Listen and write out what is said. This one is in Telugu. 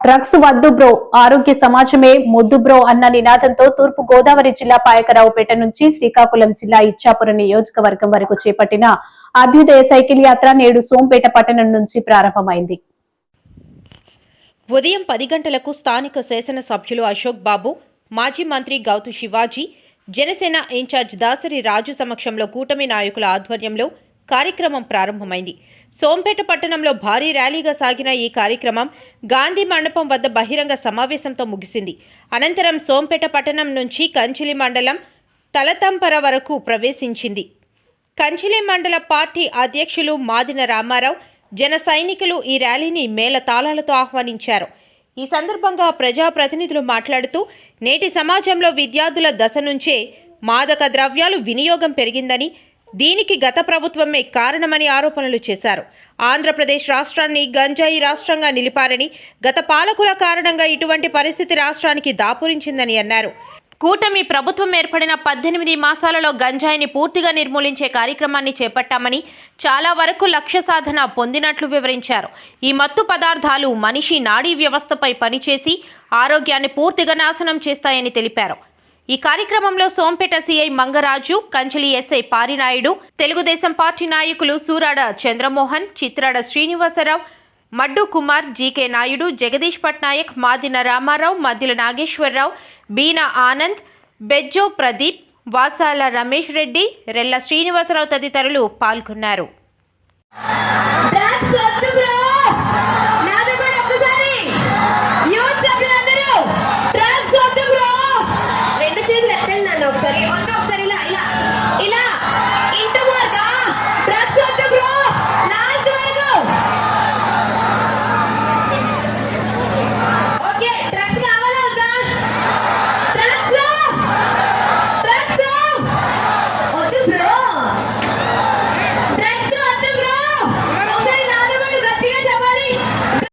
డ్రగ్స్ వద్దు బ్రో ఆరోగ్య సమాజమే ముద్దు బ్రో అన్న నినాదంతో తూర్పు గోదావరి జిల్లా పాయకరావుపేట నుంచి శ్రీకాకుళం జిల్లా ఇచ్చాపురం నియోజకవర్గం వరకు చేపట్టిన అభ్యుదయ సైకిల్ యాత్ర నేడు సోంపేట పట్టణం నుంచి ప్రారంభమైంది. ఉదయం పది గంటలకు స్థానిక శాసనసభ్యులు అశోక్ బాబు మాజీ మంత్రి గౌతు శివాజీ జనసేన ఇన్ఛార్జ్ దాసరి రాజు సమక్షంలో కూటమి నాయకుల ఆధ్వర్యంలో కార్యక్రమం ప్రారంభమైంది. సోంపేట పట్టణంలో భారీ ర్యాలీగా సాగిన ఈ కార్యక్రమం గాంధీ మండపం వద్ద బహిరంగ సమావేశంతో ముగిసింది. అనంతరం సోంపేట పట్టణం నుంచి కంచిలి మండలం తలతంపర వరకు ప్రవేశించింది. కంచిలి మండల పార్టీ అధ్యక్షులు మాదిన రామారావు జన సైనికులు ఈ ర్యాలీని మేళ తాళాలతో ఆహ్వానించారు. ఈ సందర్భంగా ప్రజాప్రతినిధులు మాట్లాడుతూ నేటి సమాజంలో విద్యార్థుల దశ నుంచే మాదక ద్రవ్యాలు వినియోగం పెరిగిందని దీనికి గత ప్రభుత్వమే కారణమని ఆరోపణలు చేశారు. ఆంధ్రప్రదేశ్ రాష్ట్రాన్ని గంజాయి రాష్ట్రంగా నిలిపారని గత పాలకుల కారణంగా ఇటువంటి పరిస్థితి రాష్ట్రానికి దాపురించిందని అన్నారు. కూటమి ప్రభుత్వం ఏర్పడిన పద్దెనిమిది మాసాలలో గంజాయిని పూర్తిగా నిర్మూలించే కార్యక్రమాన్ని చేపట్టామని చాలా వరకు లక్ష్య సాధన పొందినట్లు వివరించారు. ఈ మత్తు పదార్థాలు మనిషి నాడీ వ్యవస్థపై పనిచేసి ఆరోగ్యాన్ని పూర్తిగా నాశనం చేస్తాయని తెలిపారు. ఈ కార్యక్రమంలో Sompeta CI Mangaraju Kanchali SI Parinaidu Telugu Desam party నాయకులు సూరాడ చంద్రమోహన్ చిత్రాడ శ్రీనివాసరావు మడ్డు కుమార్ జీకే నాయుడు జగదీష్ పట్నాయక్ మాదిన రామారావు మద్దిల నాగేశ్వరరావు బీనా ఆనంద్ బెజ్జో ప్రదీప్ వాసాల రమేష్ రెడ్డి రెల్ల శ్రీనివాసరావు తదితరులు పాల్గొన్నారు.